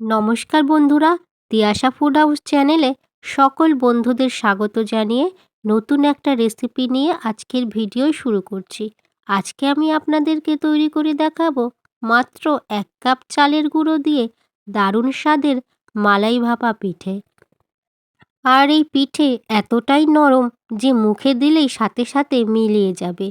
নমস্কার বন্ধুরা, Tiyasha food house চ্যানেলে সকল বন্ধুদের স্বাগত জানিয়ে নতুন একটা রেসিপি নিয়ে আজকের ভিডিও শুরু করছি। আজকে আমি আপনাদেরকে তৈরি করে দেখাবো মাত্র এক কাপ চালের গুঁড়ো দিয়ে দারুণ স্বাদের মালাই ভাপা পিঠে। আর এই পিঠে এতটাই নরম যে মুখে দিলেই সাথে সাথে মিলিয়ে যাবে।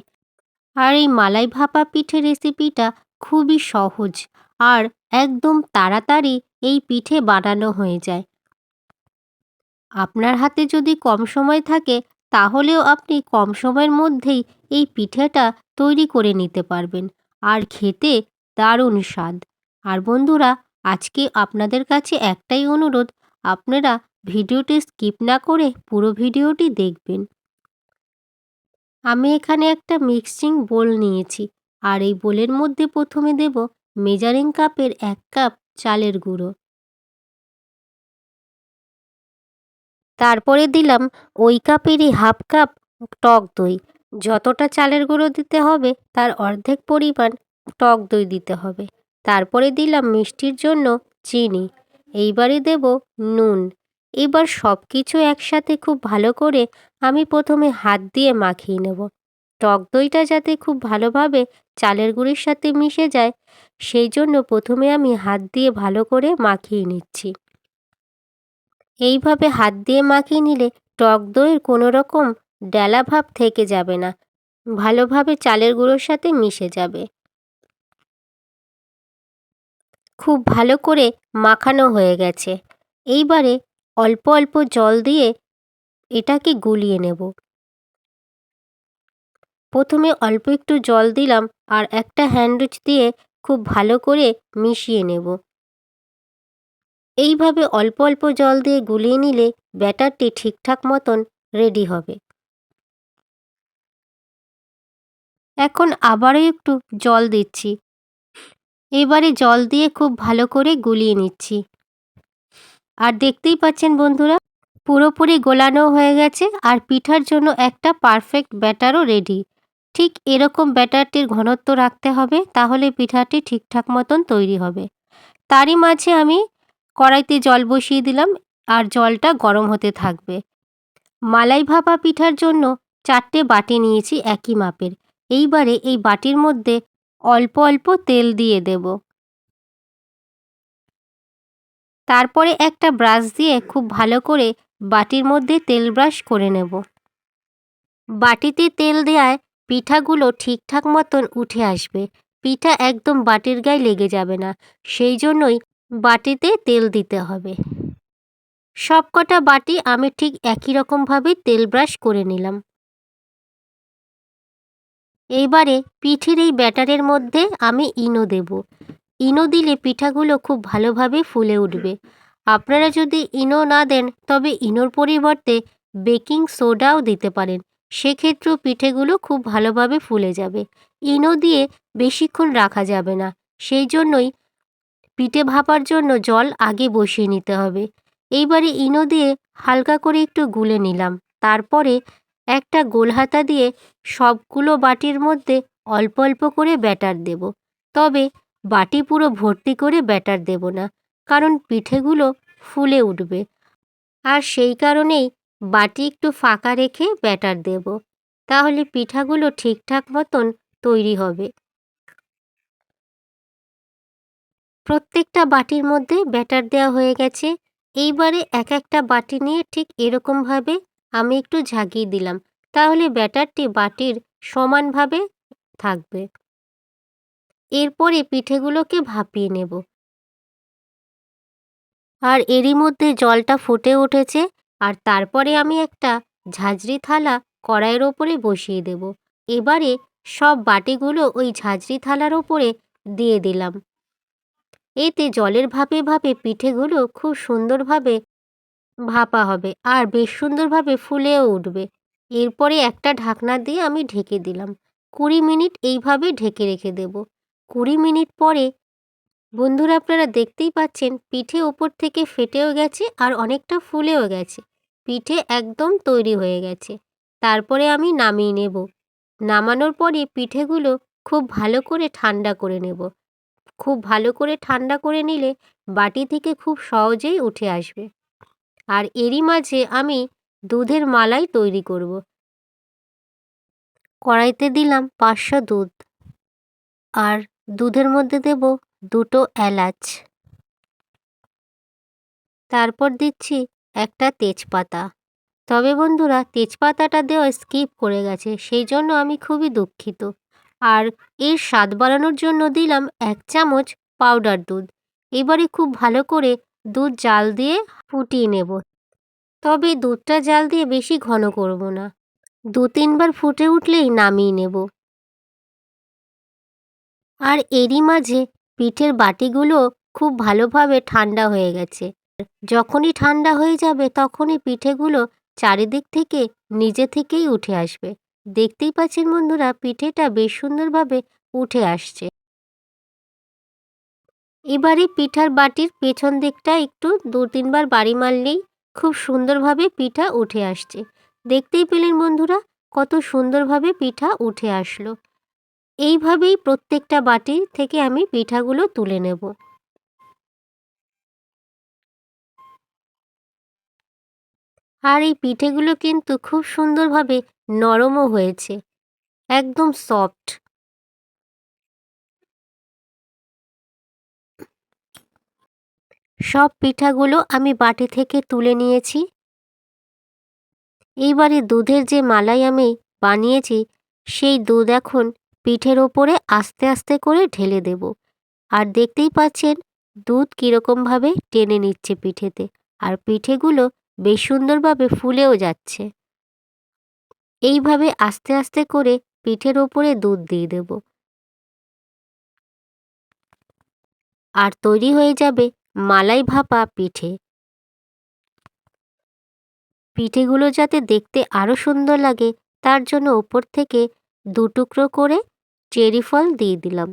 আর এই মালাই ভাপা পিঠে রেসিপিটা খুবই সহজ আর একদম তাড়াতাড়ি এই পিঠে বানানো হয়ে যায়। আপনার হাতে যদি কম সময় থাকে, তাহলেও আপনি কম সময়ের মধ্যেই এই পিঠেটা তৈরি করে নিতে পারবেন। আর খেতে দারুণ স্বাদ। আর বন্ধুরা, আজকে আপনাদের কাছে একটাই অনুরোধ, আপনারা ভিডিওটি স্কিপ না করে পুরো ভিডিওটি দেখবেন। আমি এখানে একটা মিক্সিং বোল নিয়েছি। আর এই বোলের মধ্যে প্রথমে দেব মেজারিং কাপের এক কাপ চালের গুঁড়ো। তারপরে দিলাম ওই কাপেরই হাফ কাপ টক দই। যতটা চালের গুঁড়ো দিতে হবে, তার অর্ধেক পরিমাণ টক দই দিতে হবে। তারপরে দিলাম মিষ্টির জন্য চিনি। এইবারে দেব নুন। এবার সব কিছু একসাথে খুব ভালো করে আমি প্রথমে হাত দিয়ে মাখিয়ে নেব। টক দইটা যাতে খুব ভালোভাবে চালের গুঁড়ির সাথে মিশে যায়, সেই জন্য প্রথমে আমি হাত দিয়ে ভালো করে মাখিয়ে নিচ্ছি। এইভাবে হাত দিয়ে মাখিয়ে নিলে টক দইয়ের কোনো রকম ডেলা ভাব থেকে যাবে না, ভালোভাবে চালের গুঁড়োর সাথে মিশে যাবে। খুব ভালো করে মাখানো হয়ে গেছে। এইবারে অল্প অল্প জল দিয়ে এটাকে গুলিয়ে নেব। প্রথমে অল্প একটু জল দিলাম আর একটা হ্যান্ডউইচ দিয়ে খুব ভালো করে মিশিয়ে নেব। এইভাবে অল্প অল্প জল দিয়ে গুলিয়ে নিলে ব্যাটারটি ঠিকঠাক মতন রেডি হবে। এখন আবারও একটু জল দিচ্ছি। এবারে জল দিয়ে খুব ভালো করে গুলিয়ে নিচ্ছি। আর দেখতেই পাচ্ছেন বন্ধুরা, পুরোপুরি গোলানো হয়ে গেছে আর পিঠার জন্য একটা পারফেক্ট ব্যাটারও রেডি। ঠিক এরকম ব্যাটারটির ঘনত্ব রাখতে হবে, তাহলে পিঠাটি ঠিকঠাক মতন তৈরি হবে। তারই মাঝে আমি কড়াইতে জল বসিয়ে দিলাম, আর জলটা গরম হতে থাকবে। মালাই ভাপা পিঠার জন্য চারটে বাটি নিয়েছি একই মাপের। এইবারে এই বাটির মধ্যে অল্প অল্প তেল দিয়ে দেব। তারপরে একটা ব্রাশ দিয়ে খুব ভালো করে বাটির মধ্যে তেল ব্রাশ করে নেব। বাটিতে তেল দেওয়ায় পিঠাগুলো ঠিকঠাক মতন উঠে আসবে। পিঠা একদম বাটির গায়ে লেগে যাবে না, সেই জন্যই বাটিতে তেল দিতে হবে। সব কটা বাটি আমি ঠিক একই রকমভাবে তেল ব্রাশ করে নিলাম। এইবারে পিঠের এই ব্যাটারের মধ্যে আমি ইনো দেব। ইনো দিলে পিঠাগুলো খুব ভালোভাবে ফুলে উঠবে। আপনারা যদি ইনো না দেন, তবে ইনোর পরিবর্তে বেকিং সোডাও দিতে পারেন। সেক্ষেত্রেও পিঠেগুলো খুব ভালোভাবে ফুলে যাবে। ইনো দিয়ে বেশিক্ষণ রাখা যাবে না। সেই জন্যই পিঠে ভাপার জন্য জল আগে বসিয়ে নিতে হবে। এইবারে ইনো দিয়ে হালকা করে একটু গুলে নিলাম। তারপরে একটা গোল হাতা দিয়ে সবগুলো বাটির মধ্যে অল্প অল্প করে ব্যাটার দেব। তবে বাটি পুরো ভর্তি করে ব্যাটার দেব না, কারণ পিঠেগুলো ফুলে উঠবে। আর সেই কারণেই বাটি একটু ফাঁকা রেখে ব্যাটার দেব। তাহলে পিঠাগুলো ঠিকঠাক মতন তৈরি হবে। প্রত্যেকটা বাটির মধ্যে ব্যাটার দেওয়া হয়ে গেছে। এইবারে এক একটা বাটি নিয়ে ঠিক এরকমভাবে আমি একটু ঝাঁকিয়ে দিলাম। তাহলে ব্যাটারটি বাটির সমানভাবে থাকবে। এরপরে পিঠেগুলোকে ভাপিয়ে নেব। আর এরই মধ্যে জলটা ফুটে উঠেছে। আর তারপরে আমি একটা ঝাঁঝরি থালা কড়াইয়ের ওপরে বসিয়ে দেব। এবারে সব বাটিগুলো ওই ঝাঁঝরি থালার ওপরে দিয়ে দিলাম। এতে জলের ভাপে ভাপে পিঠেগুলো খুব সুন্দরভাবে ভাপা হবে আর বেশ সুন্দরভাবে ফুলেও উঠবে। এরপরে একটা ঢাকনা দিয়ে আমি ঢেকে দিলাম। কুড়ি মিনিট এইভাবে ঢেকে রেখে দেব। কুড়ি মিনিট পরে বন্ধুরা আপনারা দেখতেই পাচ্ছেন পিঠে ওপর থেকে ফেটেও গেছে আর অনেকটা ফুলেও গেছে। পিঠে একদম তৈরি হয়ে গেছে। তারপরে আমি নামিয়ে নেব। নামানোর পরে পিঠেগুলো খুব ভালো করে ঠান্ডা করে নেব। খুব ভালো করে ঠান্ডা করে নিলে বাটি থেকে খুব সহজেই উঠে আসবে। আর এরই মাঝে আমি দুধের মালাই তৈরি করব। কড়াইতে দিলাম পাঁচশো দুধ। আর দুধের মধ্যে দেব দুটো এলাচ। তারপর দিচ্ছি একটা তেজপাতা। তবে বন্ধুরা, তেজপাতাটা দেওয়া স্কিপ করে গেছে, সেই জন্য আমি খুবই দুঃখিত। আর এর স্বাদ বাড়ানোর জন্য দিলাম এক চামচ পাউডার দুধ। এবারে খুব ভালো করে দুধ জাল দিয়ে ফুটিয়ে নেব। তবে দুধটা জাল দিয়ে বেশি ঘন করব না। দু তিনবার ফুটে উঠলেই নামিয়ে নেব। আর এরই মাঝে পিঠের বাটিগুলো খুব ভালোভাবে ঠান্ডা হয়ে গেছে। যখনই ঠান্ডা হয়ে যাবে তখনই পিঠেগুলো চারিদিক থেকে, নিজে থেকেই উঠে আসবে। দেখতেই পাচ্ছেন বন্ধুরা, পিঠেটা বেশ সুন্দরভাবে উঠে আসছে। এবারে পিঠার বাটির পেছন দিকটা একটু দু তিনবার বাড়ি মারলেই খুব সুন্দরভাবে পিঠা উঠে আসছে। দেখতেই পেলেন বন্ধুরা, কত সুন্দরভাবে পিঠা উঠে আসলো। এইভাবেই প্রত্যেকটা বাটি থেকে আমি পিঠাগুলো তুলে নেব। আর এই পিঠেগুলো কিন্তু খুব সুন্দরভাবে নরমও হয়েছে, একদম সফট। সব পিঠাগুলো আমি বাটি থেকে তুলে নিয়েছি। এইবারে দুধের যে মালাই আমি বানিয়েছি, সেই দুধ এখন পিঠের ওপরে আস্তে আস্তে করে ঢেলে দেব। আর দেখতেই পাচ্ছেন, দুধ কীরকমভাবে টেনে নিচ্ছে পিঠেতে। আর পিঠেগুলো বেশ সুন্দরভাবে ফুলেও যাচ্ছে। এইভাবে আস্তে আস্তে করে পিঠের ওপরে দুধ দিয়ে দেব। আর তৈরি হয়ে যাবে মালাই ভাপা পিঠে। পিঠেগুলো যাতে দেখতে আরও সুন্দর লাগে, তার জন্য ওপর থেকে দু টুকরো করে চেরি ফল দিয়ে দিলাম।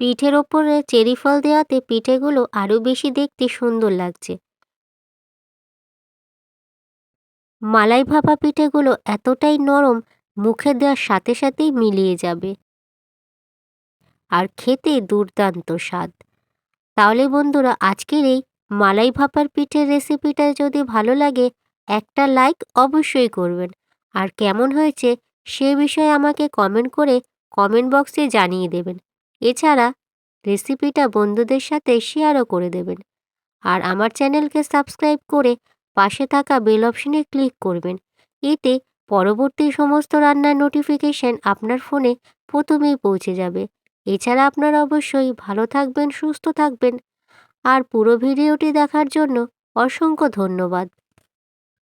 পিঠের ওপরে চেরি ফল দেওয়াতে পিঠেগুলো আরও বেশি দেখতে সুন্দর লাগছে। মালাই ভাপা পিঠেগুলো এতটাই নরম, মুখে দেওয়ার সাথে সাথেই মিলিয়ে যাবে। আর খেতে দুর্দান্ত স্বাদ। তাহলে বন্ধুরা, আজকের এই মালাই ভাপার পিঠের রেসিপিটা যদি ভালো লাগে, একটা লাইক অবশ্যই করবেন। আর কেমন হয়েছে সে বিষয়ে আমাকে কমেন্ট করে কমেন্ট বক্সে জানিয়ে দেবেন। এছাড়া রেসিপিটা বন্ধুদের সাথে শেয়ারও করে দেবেন। আর আমার চ্যানেলকে সাবস্ক্রাইব করে পাশে থাকা বেল অপশনে ক্লিক করবেন। এতে পরবর্তী সমস্ত রান্নার নোটিফিকেশন আপনার ফোনে প্রথমেই পৌঁছে যাবে। এছাড়া আপনারা অবশ্যই ভালো থাকবেন, সুস্থ থাকবেন। আর পুরো ভিডিওটি দেখার জন্য অসংখ্য ধন্যবাদ।